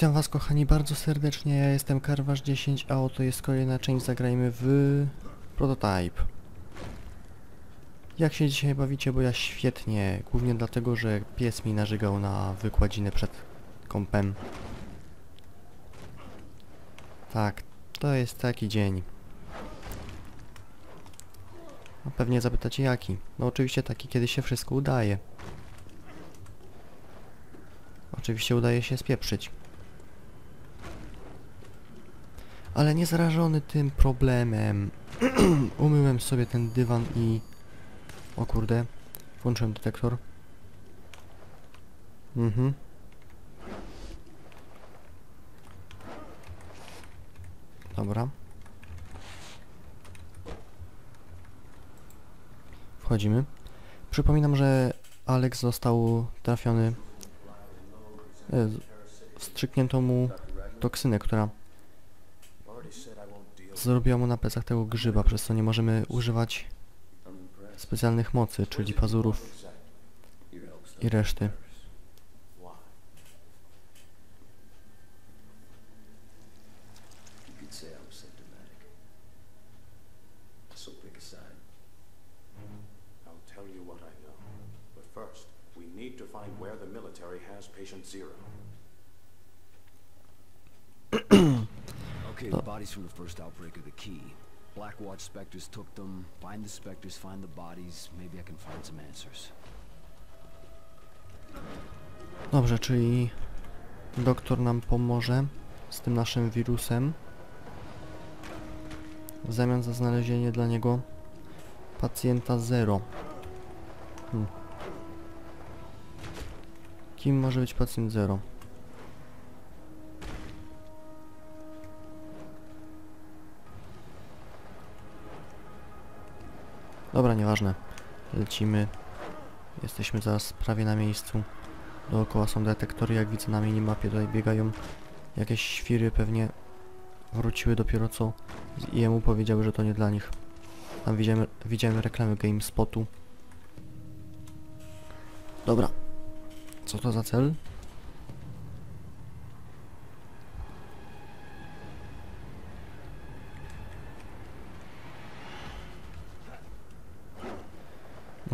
Witam was kochani bardzo serdecznie, ja jestem Karwasz10, a oto jest kolejna część, zagrajmy w Prototype. Jak się dzisiaj bawicie, bo ja świetnie, głównie dlatego, że pies mi narzygał na wykładzinę przed kąpem. Tak, to jest taki dzień. No pewnie zapytacie jaki. No oczywiście taki, kiedy się wszystko udaje. Oczywiście udaje się spieprzyć. Ale nie zarażony tym problemem. Umyłem sobie ten dywan i... O kurde. Włączyłem detektor. Mhm. Dobra. Wchodzimy. Przypominam, że Alex został trafiony... E, wstrzyknięto mu toksynę, która zrobiła mu na plecach tego grzyba, przez co nie możemy używać specjalnych mocy, czyli pazurów i reszty. Zero. Okay, the bodies from the first outbreak are the key. Specters took them. Find the specters, find the bodies. Maybe I can find some answers. Dobrze, czyli doktor nam pomoże z tym naszym wirusem w zamian za znalezienie dla niego pacjenta zero. Hmm. Kim może być pacjent zero? Dobra, nieważne. Lecimy. Jesteśmy zaraz prawie na miejscu. Dookoła są detektory, jak widzę na minimapie tutaj biegają jakieś świry, pewnie wróciły dopiero co z jemu powiedziały, że to nie dla nich. Tam widziałem, widziałem reklamy GameSpotu. Dobra. Co to za cel?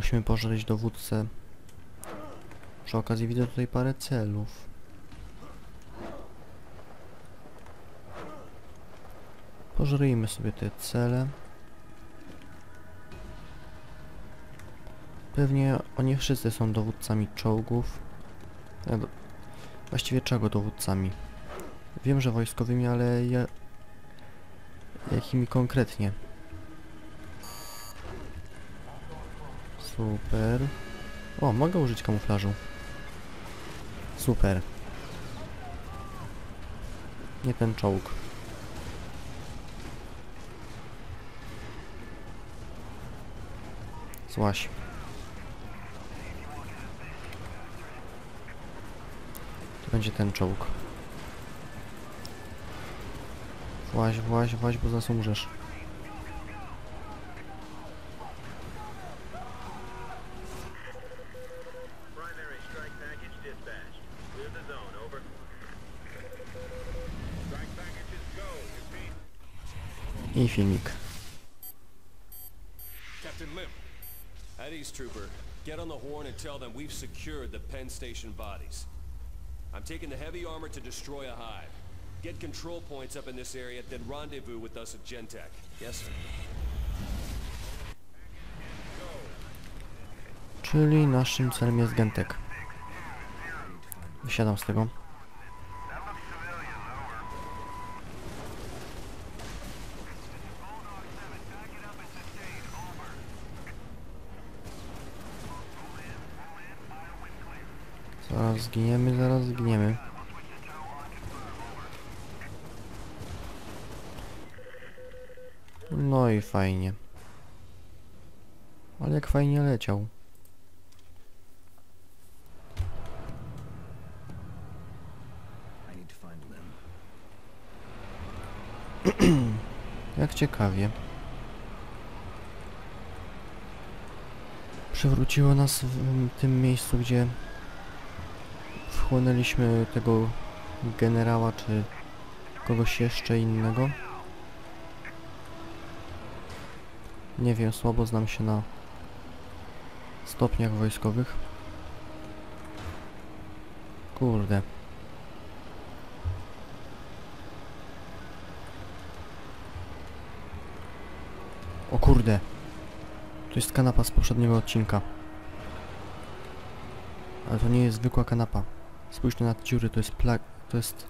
Musimy pożreć dowódcę przy okazji widzę tutaj parę celów. Pożryjmy sobie te cele. Pewnie oni wszyscy są dowódcami czołgów. Do... Właściwie czego dowódcami? Wiem, że wojskowymi, ale ja... Jakimi konkretnie? Super. O, mogę użyć kamuflażu. Super. Nie ten czołg. Złaś. To będzie ten czołg. Właź, właź, właź, bo zaraz umrzesz. Filmik. Captain Lim. At East Trooper, get on the horn and tell them we've secured the Penn Station bodies. I'm taking the heavy armor to destroy a hive. Get control points up in this area, then rendezvous with us at Gentech. Yes, sir. Czyli naszym celem jest Gentek. Wysiadam z tego. Zginiemy, zaraz zginiemy. No i fajnie. Ale jak fajnie leciał. Jak ciekawie. Przewróciło nas w tym miejscu, gdzie wchłonęliśmy tego generała czy kogoś jeszcze innego. Nie wiem, słabo znam się na stopniach wojskowych. Kurde. O kurde. To jest kanapa z poprzedniego odcinka. Ale to nie jest zwykła kanapa. Spójrzcie na dziury, to jest pla... to jest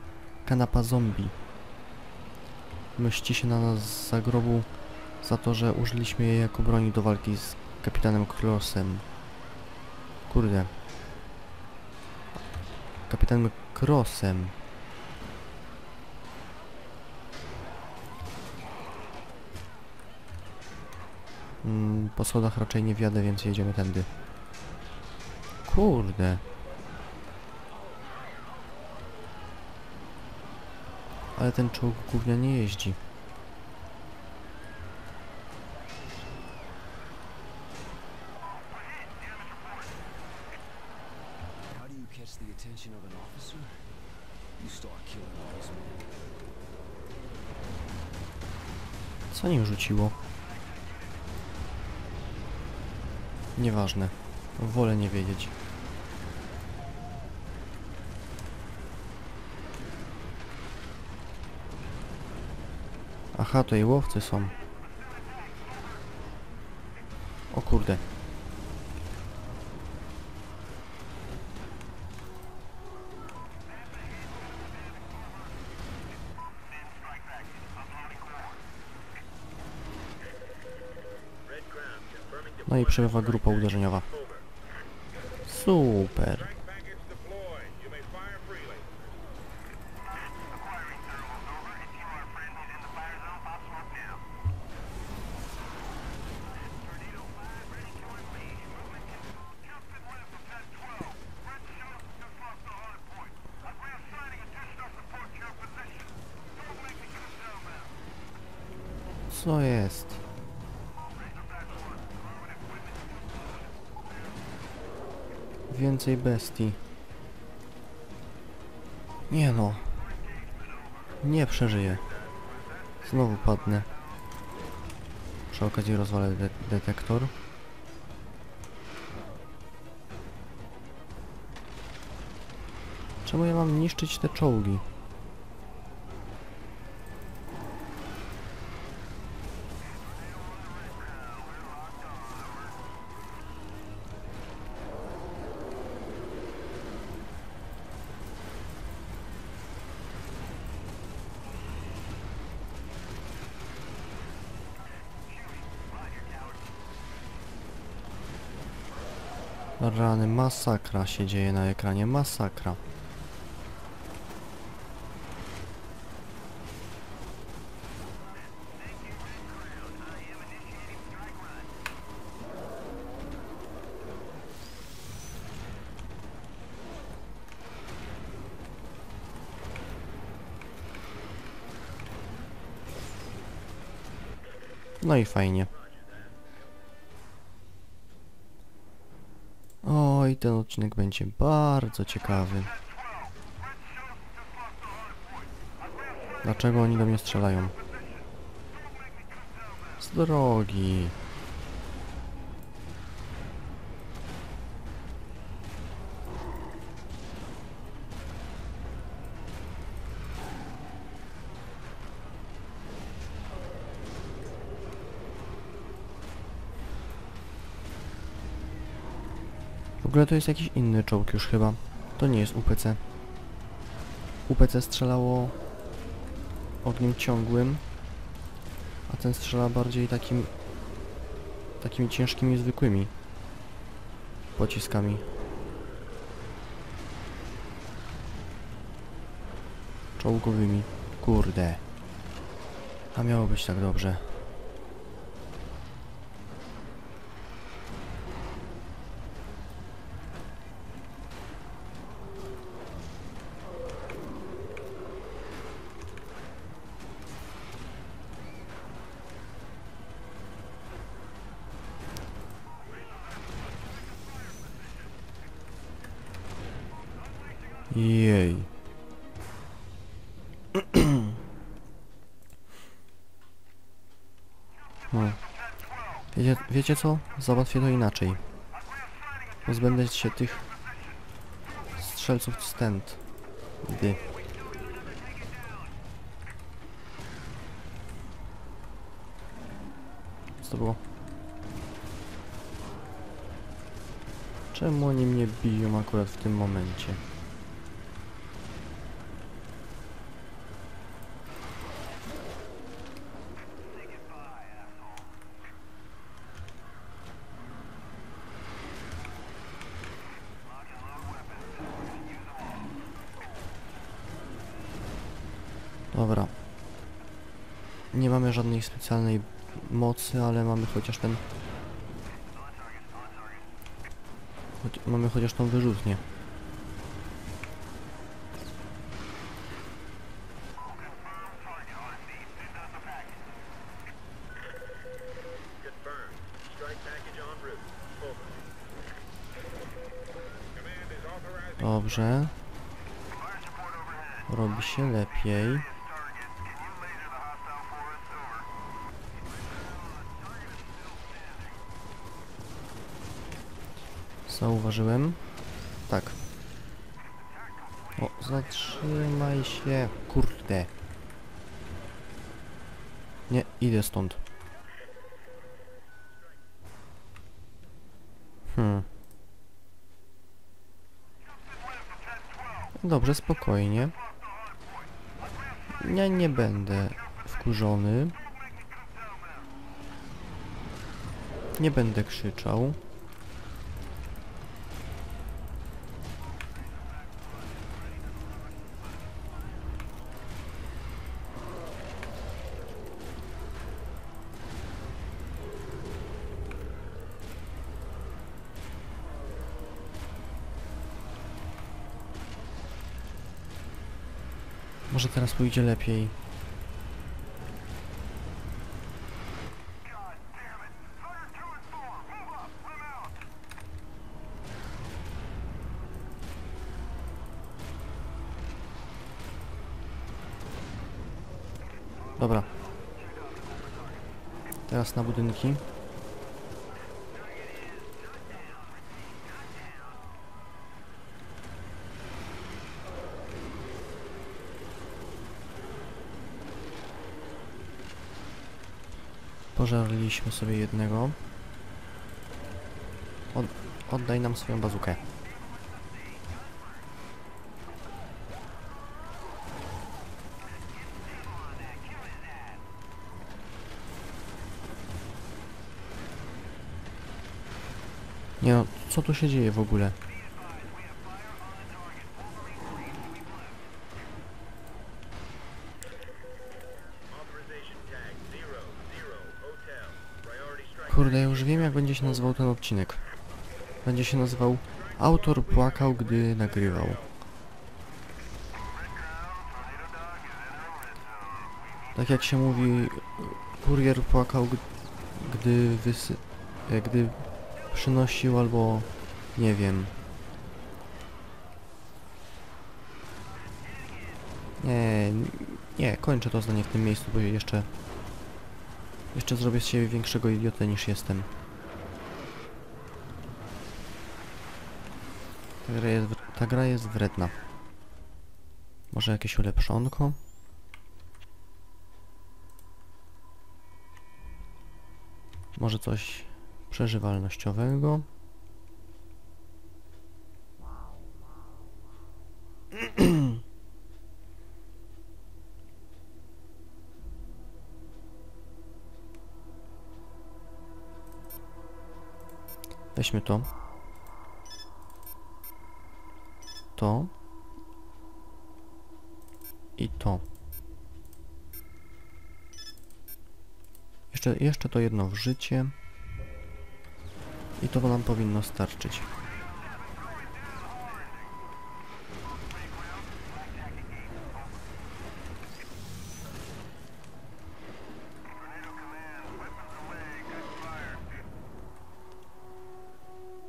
kanapa zombie. Mści się na nas z zagrobu za to, że użyliśmy jej jako broni do walki z kapitanem Crossem. Kurde. Kapitanem Crossem. Mm, po schodach raczej nie wjadę, więc jedziemy tędy. Kurde. Ale ten czołg gównianie jeździ. How do you catch the attention of an officer? You start killing all these men. Co nim rzuciło? Nieważne. Wolę nie wiedzieć. Aha, i łowcy są. O kurde. No i przebywa grupa uderzeniowa. Super. Więcej bestii. Nie no. Nie przeżyję. Znowu padnę. Przy okazji rozwalę de detektor. Czemu ja mam niszczyć te czołgi? Rany, masakra się dzieje na ekranie, masakra. No i fajnie. Oj, ten odcinek będzie bardzo ciekawy. Dlaczego oni do mnie strzelają? Z drogi. Ogóle to jest jakiś inny czołg już chyba. To nie jest UPC. UPC strzelało ogniem ciągłym, a ten strzela bardziej takim takimi ciężkimi, zwykłymi pociskami. Czołgowymi. Kurde. A miało być tak dobrze. No. Wiecie, wiecie co? Załatwię to inaczej. Pozbędę się tych strzelców stąd. Gdy. Co to było? Czemu oni mnie biją akurat w tym momencie? Dobra. Nie mamy żadnej specjalnej mocy, ale mamy chociaż ten... Mamy chociaż tą wyrzutnię. Dobrze. Robi się lepiej. Zauważyłem. Tak. O, zatrzymaj się, kurde. Nie, idę stąd. Hmm. Dobrze, spokojnie. Ja nie będę wkurzony. Nie będę krzyczał. Może teraz pójdzie lepiej. Dobra. Teraz na budynki. Pożarliśmy sobie jednego. Od, oddaj nam swoją bazukę. Nie no, co tu się dzieje w ogóle? Kurde, już wiem jak będzie się nazywał ten odcinek. Będzie się nazywał Autor płakał, gdy nagrywał. Tak jak się mówi, kurier płakał, gdy wysy... e, gdy przynosił albo... nie wiem. Nie, nie, kończę to zdanie w tym miejscu, bo jeszcze... Jeszcze zrobię z siebie większego idiotę niż jestem. Ta gra jest, ta gra jest wredna. Może jakieś ulepszonko? Może coś przeżywalnościowego? Weźmy to. To. I to. Jeszcze, jeszcze to jedno w życie. I to nam powinno starczyć.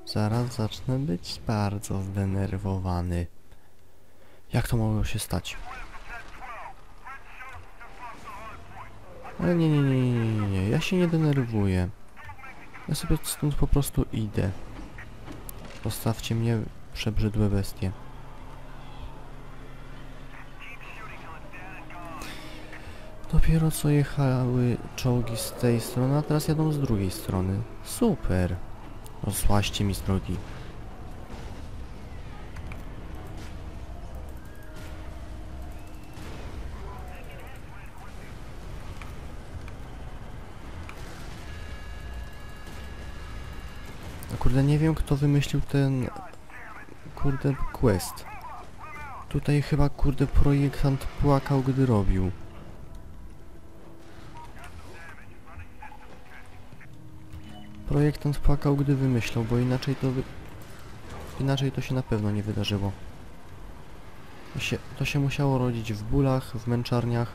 Zaraz zacznę być bardzo zdenerwowany. Jak to mogło się stać? Ale nie, nie, nie, nie, nie, nie, ja się nie denerwuję. Ja sobie stąd po prostu idę. Zostawcie mnie, przebrzydłe bestie. Dopiero co jechały czołgi z tej strony, a teraz jadą z drugiej strony. Super! Osłaście mi z drogi. No kurde, nie wiem kto wymyślił ten... Kurde, quest. Tutaj chyba, kurde, projektant płakał, gdy robił. Projektant płakał, gdy wymyślał, bo inaczej to wy... Inaczej to się na pewno nie wydarzyło. To się, to się musiało rodzić w bólach, w męczarniach.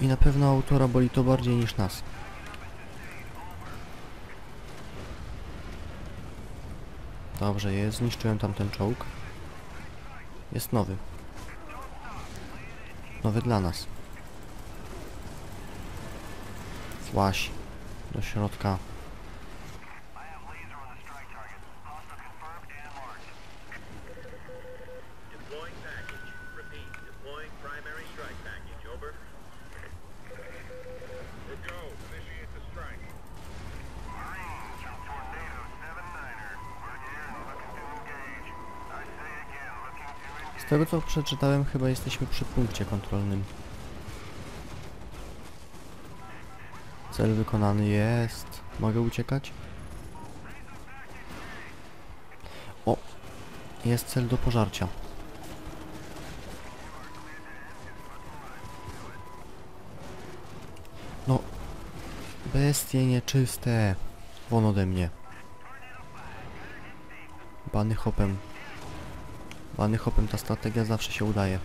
I na pewno autora boli to bardziej niż nas. Dobrze, jest. Zniszczyłem tamten czołg. Jest nowy. Nowy dla nas. Właś do środka. Z tego co przeczytałem, chyba jesteśmy przy punkcie kontrolnym. Cel wykonany jest. Mogę uciekać? O! Jest cel do pożarcia. No. Bestie nieczyste. Won ode mnie. Bany hopem. Bany hopem ta strategia zawsze się udaje.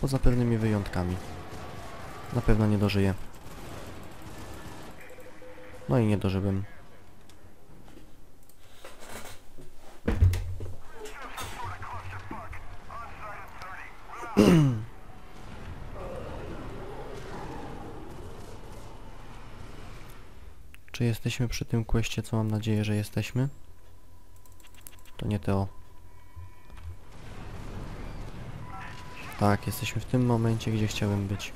Poza pewnymi wyjątkami. Na pewno nie dożyję. No i nie dożyłem. Czy jesteśmy przy tym kwestie, co mam nadzieję, że jesteśmy? To nie Teo. Tak, jesteśmy w tym momencie, gdzie chciałem być.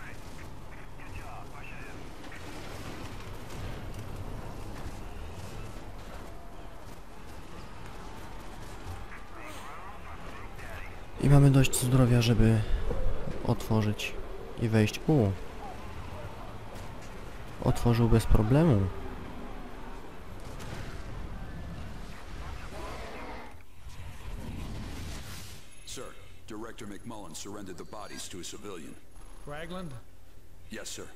I mamy dość zdrowia, żeby otworzyć i wejść. U. Otworzył bez problemu. Surrendered the bodies to a civilian. Ragland, Yes, sir.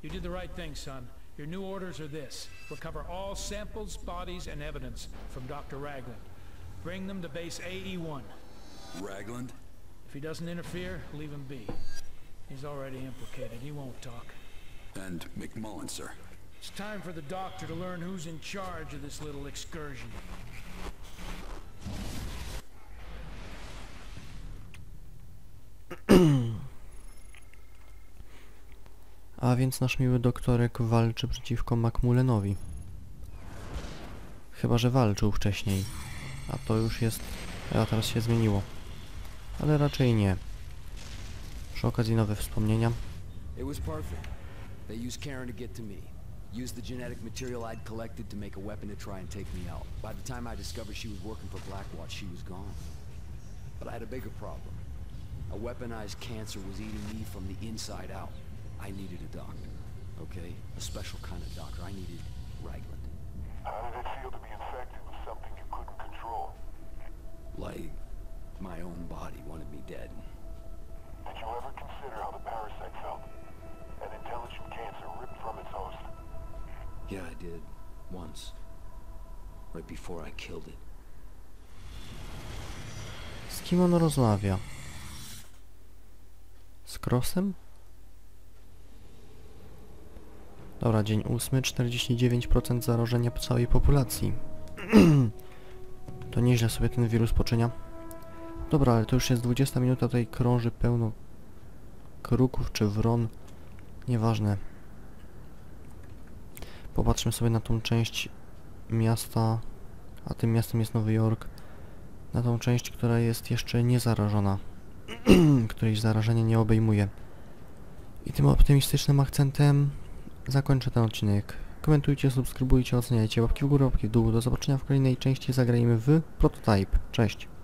you did the right thing, son. Your new orders are this. Recover all samples, bodies, and evidence from Dr. Ragland. Bring them to base AE-1. Ragland? If he doesn't interfere, leave him be. He's already implicated. He won't talk. And McMullen, sir. It's time for the doctor to learn who's in charge of this little excursion. A więc nasz miły doktorek walczy przeciwko Macmullenowi. Chyba, że walczył wcześniej. A to już jest... A teraz się zmieniło. Ale raczej nie. Przy okazji nowe wspomnienia. The genetic material I'd collected to make a weapon to try and take me out. By the time I discovered she was working for Blackwatch, she was gone. But I had a bigger problem. A weaponized cancer was eating me from the inside out. I needed a doctor. Okay? A special kind of doctor. I needed Ragland. How did it feel to be infected with something you couldn't control? Like, my own body wanted me dead. Did you ever consider how the parasite felt? An intelligent cancer ripped from its host. Yeah, I did. Once. Right before I killed it. Z kim on rozmawia? Z Crossem? Dobra, dzień ósmy, 49% zarażenia całej populacji. to nieźle sobie ten wirus poczynia. Dobra, ale to już jest 20 minuta, tutaj krąży pełno kruków czy wron. Nieważne. Popatrzmy sobie na tą część miasta, a tym miastem jest Nowy Jork. Na tą część, która jest jeszcze nie zarażona, której zarażenie nie obejmuje. I tym optymistycznym akcentem zakończę ten odcinek. Komentujcie, subskrybujcie, oceniajcie, łapki w górę, łapki w dół. Do zobaczenia w kolejnej części. Zagrajmy w Prototype. Cześć!